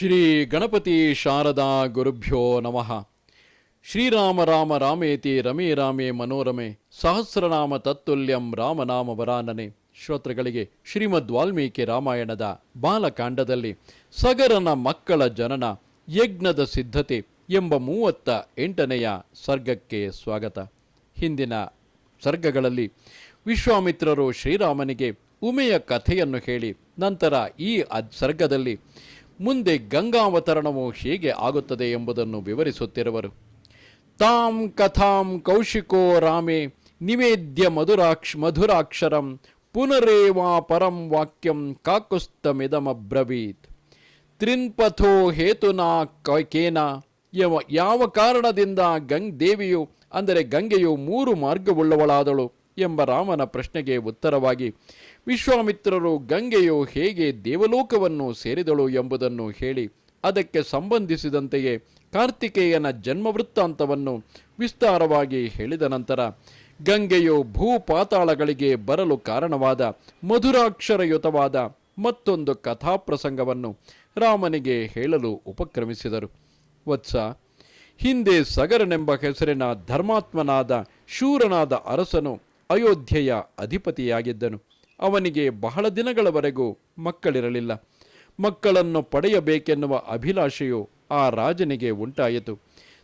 ಶ್ರೀ ಗಣಪತಿ ಶಾರದಾ ಗುರುಭ್ಯೋ ನಮಃ. ಶ್ರೀರಾಮ ರಾಮ ರಾಮೇತಿ ರಮೇ ರಾಮೇ ಮನೋರಮೆ ಸಹಸ್ರನಾಮ ತತ್ತುಲ್ಯಂ ರಾಮನಾಮ ವರಾನನೆ. ಶ್ರೋತೃಗಳಿಗೆ ಶ್ರೀಮದ್ ವಾಲ್ಮೀಕಿ ರಾಮಾಯಣದ ಬಾಲಕಾಂಡದಲ್ಲಿ ಸಗರನ ಮಕ್ಕಳ ಜನನ, ಯಜ್ಞದ ಸಿದ್ಧತೆ ಎಂಬ ಮೂವತ್ತ ಎಂಟನೆಯ ಸರ್ಗಕ್ಕೆ ಸ್ವಾಗತ. ಹಿಂದಿನ ಸರ್ಗಗಳಲ್ಲಿ ವಿಶ್ವಾಮಿತ್ರರು ಶ್ರೀರಾಮನಿಗೆ ಉಮೆಯ ಕಥೆಯನ್ನು ಹೇಳಿ, ನಂತರ ಈ ಸರ್ಗದಲ್ಲಿ ಮುಂದೆ ಗಂಗಾವತರಣವು ಹೇಗೆ ಆಗುತ್ತದೆ ಎಂಬುದನ್ನು ವಿವರಿಸುತ್ತಿರುವರು. ತಾಂ ಕಥಾಂ ಕೌಶಿಕೋ ರಾಮೇ ನಿವೇದ್ಯ ಮಧುರಾಕ್ಷ ಮಧುರಾಕ್ಷರಂ ಪುನರೇವಾ ಪರಂ ವಾಕ್ಯಂ ಕಾಕುಸ್ತಮಿದಮಬ್ರವೀತ್. ತ್ರಿನ್ಪಥೋ ಹೇತುನಾ ಕೇನ ಯವ- ಯಾವ ಕಾರಣದಿಂದ ಗಂಗ್ ದೇವಿಯು ಅಂದರೆ ಗಂಗೆಯು ಮೂರು ಮಾರ್ಗವುಳ್ಳವಳಾದಳು ಎಂಬ ರಾಮನ ಪ್ರಶ್ನೆಗೆ ಉತ್ತರವಾಗಿ ವಿಶ್ವಾಮಿತ್ರರು ಗಂಗೆಯು ಹೇಗೆ ದೇವಲೋಕವನ್ನು ಸೇರಿದಳು ಎಂಬುದನ್ನು ಹೇಳಿ ಅದಕ್ಕೆ ಸಂಬಂಧಿಸಿದಂತೆಯೇ ಕಾರ್ತಿಕೇಯನ ಜನ್ಮವೃತ್ತಾಂತವನ್ನು ವಿಸ್ತಾರವಾಗಿ ಹೇಳಿದ ನಂತರ ಗಂಗೆಯು ಭೂಪಾತಾಳಗಳಿಗೆ ಬರಲು ಕಾರಣವಾದ ಮಧುರಾಕ್ಷರಯುತವಾದ ಮತ್ತೊಂದು ಕಥಾಪ್ರಸಂಗವನ್ನು ರಾಮನಿಗೆ ಹೇಳಲು ಉಪಕ್ರಮಿಸಿದರು. ವತ್ಸ, ಹಿಂದೆ ಸಗರನೆಂಬ ಹೆಸರಿನ ಧರ್ಮಾತ್ಮನಾದ ಶೂರನಾದ ಅರಸನು ಅಯೋಧ್ಯೆಯ ಅಧಿಪತಿಯಾಗಿದ್ದನು. ಅವನಿಗೆ ಬಹಳ ದಿನಗಳವರೆಗೂ ಮಕ್ಕಳಿರಲಿಲ್ಲ. ಮಕ್ಕಳನ್ನು ಪಡೆಯಬೇಕೆನ್ನುವ ಅಭಿಲಾಷೆಯು ಆ ರಾಜನಿಗೆ ಉಂಟಾಯಿತು.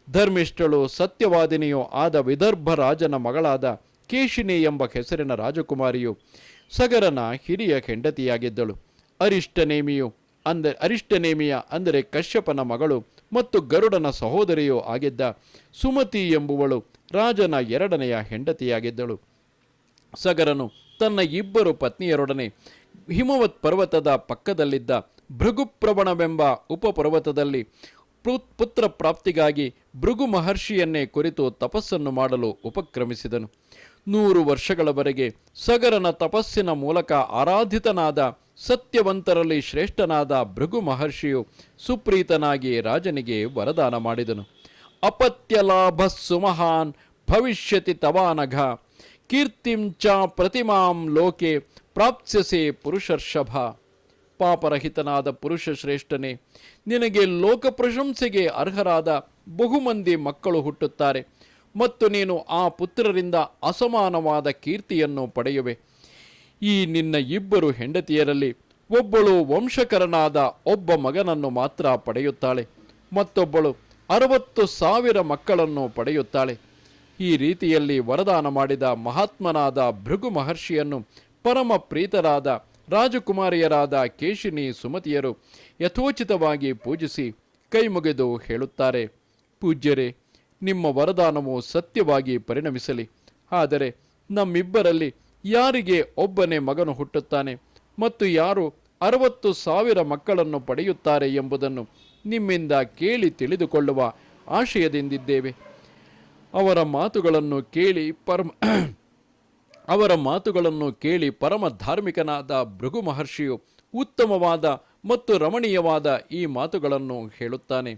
ಧರ್ಮಿಷ್ಠಳು ಸತ್ಯವಾದಿನಿಯೂ ಆದ ವಿದರ್ಭ ರಾಜನ ಮಗಳಾದ ಕೇಶಿನಿ ಎಂಬ ಹೆಸರಿನ ರಾಜಕುಮಾರಿಯು ಸಗರನ ಹಿರಿಯ ಹೆಂಡತಿಯಾಗಿದ್ದಳು. ಅರಿಷ್ಟನೇಮಿಯು ಅಂದರೆ ಅರಿಷ್ಟನೇಮಿಯ ಅಂದರೆ ಕಶ್ಯಪನ ಮಗಳು ಮತ್ತು ಗರುಡನ ಸಹೋದರಿಯೂ ಆಗಿದ್ದ ಸುಮತಿ ಎಂಬುವಳು ರಾಜನ ಎರಡನೆಯ ಹೆಂಡತಿಯಾಗಿದ್ದಳು. ಸಗರನು ತನ್ನ ಇಬ್ಬರು ಪತ್ನಿಯರೊಡನೆ ಹಿಮವತ್ ಪರ್ವತದ ಪಕ್ಕದಲ್ಲಿದ್ದ ಭೃಗುಪ್ರವಣವೆಂಬ ಉಪಪರ್ವತದಲ್ಲಿ ಪುತ್ರ ಪ್ರಾಪ್ತಿಗಾಗಿ ಭೃಗು ಮಹರ್ಷಿಯನ್ನೇ ಕುರಿತು ತಪಸ್ಸನ್ನು ಮಾಡಲು ಉಪಕ್ರಮಿಸಿದನು. ನೂರು ವರ್ಷಗಳವರೆಗೆ ಸಗರನ ತಪಸ್ಸಿನ ಮೂಲಕ ಆರಾಧಿತನಾದ ಸತ್ಯವಂತರಲ್ಲಿ ಶ್ರೇಷ್ಠನಾದ ಭೃಗು ಮಹರ್ಷಿಯು ಸುಪ್ರೀತನಾಗಿ ರಾಜನಿಗೆ ವರದಾನ ಮಾಡಿದನು. ಅಪತ್ಯ ಲಾಭ ಸುಮಹಾನ್ ಭವಿಷ್ಯತಿ ತವಾನಘ. ಕೀರ್ತಿಂ ಚ ಪ್ರತಿಮಾಂ ಲೋಕೆ ಪ್ರಾಪ್ಸ್ಯಸೆ ಪುರುಷರ್ಷಭ. ಪಾಪರಹಿತನಾದ ಪುರುಷ ಶ್ರೇಷ್ಠನೇ ನಿನಗೆ ಲೋಕ ಪ್ರಶಂಸೆಗೆ ಅರ್ಹರಾದ ಬಹುಮಂದಿ ಮಕ್ಕಳು ಹುಟ್ಟುತ್ತಾರೆ, ಮತ್ತು ನೀನು ಆ ಪುತ್ರರಿಂದ ಅಸಮಾನವಾದ ಕೀರ್ತಿಯನ್ನು ಪಡೆಯುವೆ. ಈ ನಿನ್ನ ಇಬ್ಬರು ಹೆಂಡತಿಯರಲ್ಲಿ ಒಬ್ಬಳು ವಂಶಕರನಾದ ಒಬ್ಬ ಮಗನನ್ನು ಮಾತ್ರ ಪಡೆಯುತ್ತಾಳೆ, ಮತ್ತೊಬ್ಬಳು ಅರವತ್ತು ಸಾವಿರ ಮಕ್ಕಳನ್ನು ಪಡೆಯುತ್ತಾಳೆ. ಈ ರೀತಿಯಲ್ಲಿ ವರದಾನ ಮಾಡಿದ ಮಹಾತ್ಮನಾದ ಭೃಗು ಮಹರ್ಷಿಯನ್ನು ಪರಮ ಪ್ರೀತರಾದ ರಾಜಕುಮಾರಿಯರಾದ ಕೇಶಿನಿ ಸುಮತಿಯರು ಯಥೋಚಿತವಾಗಿ ಪೂಜಿಸಿ ಕೈಮುಗಿದು ಹೇಳುತ್ತಾರೆ, ಪೂಜ್ಯರೇ, ನಿಮ್ಮ ವರದಾನವು ಸತ್ಯವಾಗಿ ಪರಿಣಮಿಸಲಿ. ಆದರೆ ನಮ್ಮಿಬ್ಬರಲ್ಲಿ ಯಾರಿಗೆ ಒಬ್ಬನೇ ಮಗನು ಹುಟ್ಟುತ್ತಾನೆ ಮತ್ತು ಯಾರು ಅರವತ್ತು ಸಾವಿರ ಮಕ್ಕಳನ್ನು ಪಡೆಯುತ್ತಾರೆ ಎಂಬುದನ್ನು ನಿಮ್ಮಿಂದ ಕೇಳಿ ತಿಳಿದುಕೊಳ್ಳುವ ಆಶಯದಿಂದಿದ್ದೇವೆ. ಅವರ ಮಾತುಗಳನ್ನು ಕೇಳಿ ಪರಮ ಅವರ ಮಾತುಗಳನ್ನು ಕೇಳಿ ಪರಮ ಧಾರ್ಮಿಕನಾದ ಭೃಗು ಮಹರ್ಷಿಯು ಉತ್ತಮವಾದ ಮತ್ತು ರಮಣೀಯವಾದ ಈ ಮಾತುಗಳನ್ನು ಹೇಳುತ್ತಾನೆ.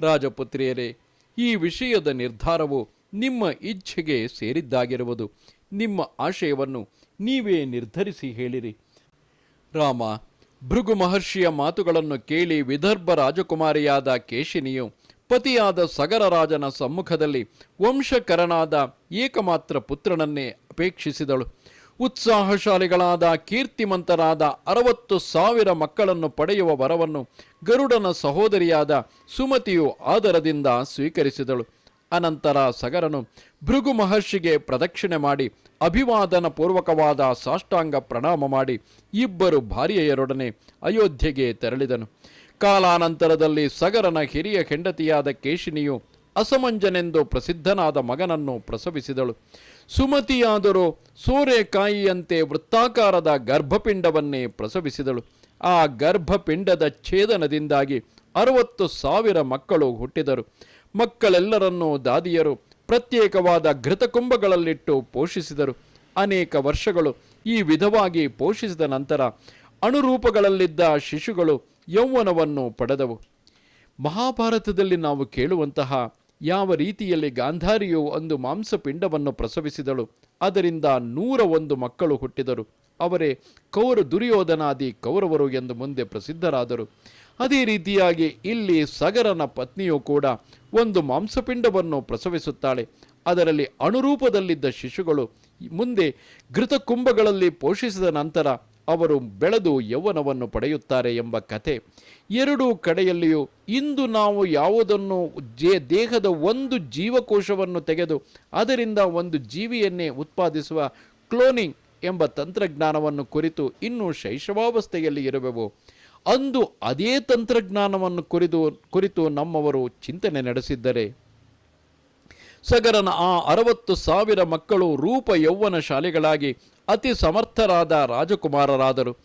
ರಾಜಪುತ್ರಿಯರೇ, ಈ ವಿಷಯದ ನಿರ್ಧಾರವು ನಿಮ್ಮ ಇಚ್ಛೆಗೆ ಸೇರಿದ್ದಾಗಿರುವುದು. ನಿಮ್ಮ ಆಶಯವನ್ನು ನೀವೇ ನಿರ್ಧರಿಸಿ ಹೇಳಿರಿ. ರಾಮ, ಭೃಗು ಮಹರ್ಷಿಯ ಮಾತುಗಳನ್ನು ಕೇಳಿ ವಿದರ್ಭ ರಾಜಕುಮಾರಿಯಾದ ಕೇಶಿನಿಯು ಪತಿಯಾದ ಸಗರರಾಜನ ಸಮ್ಮುಖದಲ್ಲಿ ವಂಶಕರನಾದ ಏಕಮಾತ್ರ ಪುತ್ರನನ್ನೇ ಅಪೇಕ್ಷಿಸಿದಳು. ಉತ್ಸಾಹಶಾಲಿಗಳಾದ ಕೀರ್ತಿಮಂತರಾದ ಅರವತ್ತು ಸಾವಿರ ಮಕ್ಕಳನ್ನು ಪಡೆಯುವ ವರವನ್ನು ಗರುಡನ ಸಹೋದರಿಯಾದ ಸುಮತಿಯು ಆದರದಿಂದ ಸ್ವೀಕರಿಸಿದಳು. ಅನಂತರ ಸಗರನು ಭೃಗು ಮಹರ್ಷಿಗೆ ಪ್ರದಕ್ಷಿಣೆ ಮಾಡಿ ಅಭಿವಾದನ ಪೂರ್ವಕವಾದ ಸಾಷ್ಟಾಂಗ ಪ್ರಣಾಮ ಮಾಡಿ ಇಬ್ಬರು ಭಾರ್ಯೆಯರೊಡನೆ ಅಯೋಧ್ಯೆಗೆ ತೆರಳಿದನು. ಕಾಲಾನಂತರದಲ್ಲಿ ಸಗರನ ಹಿರಿಯ ಹೆಂಡತಿಯಾದ ಕೇಶಿನಿಯು ಅಸಮಂಜನೆಂದು ಪ್ರಸಿದ್ಧನಾದ ಮಗನನ್ನು ಪ್ರಸವಿಸಿದಳು. ಸುಮತಿಯಾದರೂ ಸೋರೆಕಾಯಿಯಂತೆ ವೃತ್ತಾಕಾರದ ಗರ್ಭಪಿಂಡವನ್ನೇ ಪ್ರಸವಿಸಿದಳು. ಆ ಗರ್ಭಪಿಂಡದ ಛೇದನದಿಂದಾಗಿ ಅರವತ್ತು ಸಾವಿರ ಮಕ್ಕಳು ಹುಟ್ಟಿದರು. ಮಕ್ಕಳೆಲ್ಲರನ್ನೂ ದಾದಿಯರು ಪ್ರತ್ಯೇಕವಾದ ಘೃತಕುಂಭಗಳಲ್ಲಿಟ್ಟು ಪೋಷಿಸಿದರು. ಅನೇಕ ವರ್ಷಗಳು ಈ ವಿಧವಾಗಿ ಪೋಷಿಸಿದ ನಂತರ ಅಣುರೂಪಗಳಲ್ಲಿದ್ದ ಶಿಶುಗಳು ಯೌವನವನ್ನು ಪಡೆದವು. ಮಹಾಭಾರತದಲ್ಲಿ ನಾವು ಕೇಳುವಂತಹ ಯಾವ ರೀತಿಯಲ್ಲಿ ಗಾಂಧಾರಿಯು ಒಂದು ಮಾಂಸಪಿಂಡವನ್ನು ಪ್ರಸವಿಸಿದಳು, ಅದರಿಂದ ನೂರ ಒಂದು ಮಕ್ಕಳು ಹುಟ್ಟಿದರು. ಅವರೇ ಕೌರ ದುರ್ಯೋಧನಾದಿ ಕೌರವರು ಎಂದು ಮುಂದೆ ಪ್ರಸಿದ್ಧರಾದರು. ಅದೇ ರೀತಿಯಾಗಿ ಇಲ್ಲಿ ಸಗರನ ಪತ್ನಿಯು ಕೂಡ ಒಂದು ಮಾಂಸಪಿಂಡವನ್ನು ಪ್ರಸವಿಸುತ್ತಾಳೆ. ಅದರಲ್ಲಿ ಅಣುರೂಪದಲ್ಲಿದ್ದ ಶಿಶುಗಳು ಮುಂದೆ ಘೃತಕುಂಭಗಳಲ್ಲಿ ಪೋಷಿಸಿದ ನಂತರ ಅವರು ಬೆಳೆದು ಯೌವನವನ್ನು ಪಡೆಯುತ್ತಾರೆ ಎಂಬ ಕಥೆ. ಎರಡೂ ಕಡೆಯಲ್ಲಿಯೂ ಇಂದು ನಾವು ಯಾವುದನ್ನು ಜೇ, ದೇಹದ ಒಂದು ಜೀವಕೋಶವನ್ನು ತೆಗೆದು ಅದರಿಂದ ಒಂದು ಜೀವಿಯನ್ನೇ ಉತ್ಪಾದಿಸುವ ಕ್ಲೋನಿಂಗ್ ಎಂಬ ತಂತ್ರಜ್ಞಾನವನ್ನು ಕುರಿತು ಇನ್ನೂ ಶೈಶವಾವಸ್ಥೆಯಲ್ಲಿ ಇರುವೆವು. ಅಂದು ಅದೇ ತಂತ್ರಜ್ಞಾನವನ್ನು ಕುರಿತು ಕುರಿತು ನಮ್ಮವರು ಚಿಂತನೆ ನಡೆಸಿದ್ದರೆ. ಸಗರನ ಆ ಅರವತ್ತು ಸಾವಿರ ಮಕ್ಕಳು ರೂಪ ಯೌವನ ಶಾಲೆಗಳಾಗಿ ಅತಿ ಸಮರ್ಥರಾದ ರಾಜಕುಮಾರರಾದರು.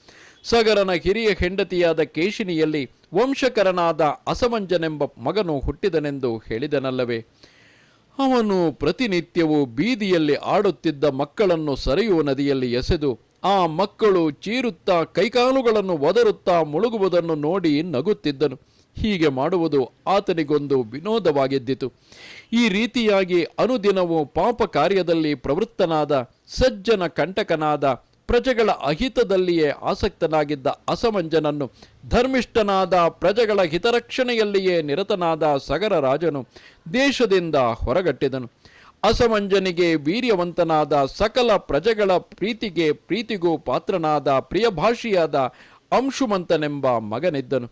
ಸಗರನ ಹಿರಿಯ ಹೆಂಡತಿಯಾದ ಕೇಶಿನಿಯಲ್ಲಿ ವಂಶಕರನಾದ ಅಸಮಂಜನೆಂಬ ಮಗನು ಹುಟ್ಟಿದನೆಂದು ಹೇಳಿದನಲ್ಲವೇ. ಅವನು ಪ್ರತಿನಿತ್ಯವೂ ಬೀದಿಯಲ್ಲಿ ಆಡುತ್ತಿದ್ದ ಮಕ್ಕಳನ್ನು ಸರಿಯುವ ನದಿಯಲ್ಲಿ ಎಸೆದು, ಆ ಮಕ್ಕಳು ಚೀರುತ್ತಾ ಕೈಕಾಲುಗಳನ್ನು ಒದರುತ್ತಾ ಮುಳುಗುವುದನ್ನು ನೋಡಿ ನಗುತ್ತಿದ್ದನು. ಹೀಗೆ ಮಾಡುವುದು ಆತನಿಗೊಂದು ವಿನೋದವಾಗಿದ್ದಿತು. ಈ ರೀತಿಯಾಗಿ ಅನುದಿನವೂ ಪಾಪ ಕಾರ್ಯದಲ್ಲಿ ಪ್ರವೃತ್ತನಾದ ಸಜ್ಜನ ಕಂಟಕನಾದ ಪ್ರಜೆಗಳ ಅಹಿತದಲ್ಲಿಯೇ ಆಸಕ್ತನಾಗಿದ್ದ ಅಸಮಂಜನನ್ನು, ಧರ್ಮಿಷ್ಠನಾದ ಪ್ರಜೆಗಳ ಹಿತರಕ್ಷಣೆಯಲ್ಲಿಯೇ ನಿರತನಾದ ಸಗರ ರಾಜನು ದೇಶದಿಂದ ಹೊರಗಟ್ಟಿದನು. ಅಸಮಂಜನಿಗೆ ವೀರ್ಯವಂತನಾದ ಸಕಲ ಪ್ರಜೆಗಳ ಪ್ರೀತಿಗೆ ಪ್ರೀತಿಗೂ ಪಾತ್ರನಾದ ಪ್ರಿಯಭಾಷಿಯಾದ ಅಂಶುಮಂತನೆಂಬ ಮಗನಿದ್ದನು.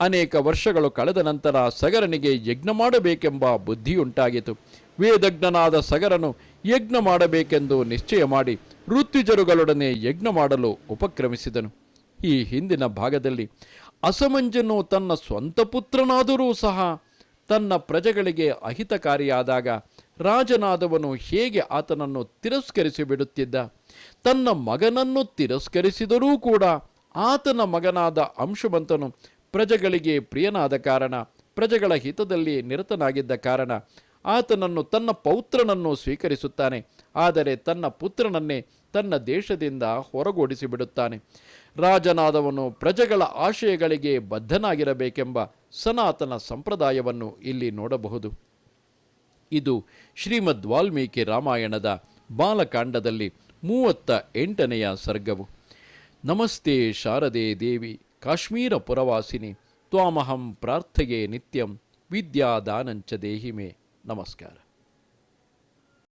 ಅನೇಕ ವರ್ಷಗಳು ಕಳೆದ ನಂತರ ಸಗರನಿಗೆ ಯಜ್ಞ ಮಾಡಬೇಕೆಂಬ ಬುದ್ಧಿಯುಂಟಾಗಿತು ವೇದಜ್ಞನಾದ ಸಗರನು ಯಜ್ಞ ಮಾಡಬೇಕೆಂದು ನಿಶ್ಚಯ ಮಾಡಿ ಋತ್ವಿಜರುಗಳೊಡನೆ ಯಜ್ಞ ಮಾಡಲು ಉಪಕ್ರಮಿಸಿದನು. ಈ ಹಿಂದಿನ ಭಾಗದಲ್ಲಿ ಅಸಮಂಜನು ತನ್ನ ಸ್ವಂತ ಪುತ್ರನಾದರೂ ಸಹ ತನ್ನ ಪ್ರಜೆಗಳಿಗೆ ಅಹಿತಕಾರಿಯಾದಾಗ ರಾಜನಾದವನು ಹೇಗೆ ಆತನನ್ನು ತಿರಸ್ಕರಿಸಿ ಬಿಡುತ್ತಿದ್ದ ತನ್ನ ಮಗನನ್ನು ತಿರಸ್ಕರಿಸಿದರೂ ಕೂಡ ಆತನ ಮಗನಾದ ಅಂಶುಮಂತನು ಪ್ರಜೆಗಳಿಗೆ ಪ್ರಿಯನಾದ ಕಾರಣ, ಪ್ರಜೆಗಳ ಹಿತದಲ್ಲಿ ನಿರತನಾಗಿದ್ದ ಕಾರಣ ಆತನನ್ನು ತನ್ನ ಪೌತ್ರನನ್ನು ಸ್ವೀಕರಿಸುತ್ತಾನೆ, ಆದರೆ ತನ್ನ ಪುತ್ರನನ್ನೇ ತನ್ನ ದೇಶದಿಂದ ಹೊರಗೂಡಿಸಿ ಬಿಡುತ್ತಾನೆ ರಾಜನಾದವನು ಪ್ರಜೆಗಳ ಆಶಯಗಳಿಗೆ ಬದ್ಧನಾಗಿರಬೇಕೆಂಬ ಸನಾತನ ಸಂಪ್ರದಾಯವನ್ನು ಇಲ್ಲಿ ನೋಡಬಹುದು. ಇದು ಶ್ರೀಮದ್ ವಾಲ್ಮೀಕಿ ರಾಮಾಯಣದ ಬಾಲಕಾಂಡದಲ್ಲಿ ಮೂವತ್ತ ಎಂಟನೆಯ ಸರ್ಗವು. ನಮಸ್ತೆ ಶಾರದೆ ದೇವಿ, ಕಾಶ್ಮೀರ ಪುರವಾಸಿನಿ, ತ್ವಾಮಹಂ ಪ್ರಾರ್ಥೆಯೇ ನಿತ್ಯಂ, ವಿದ್ಯಾದಾನಂಚ ದೇಹಿಮೆ. Namaskara.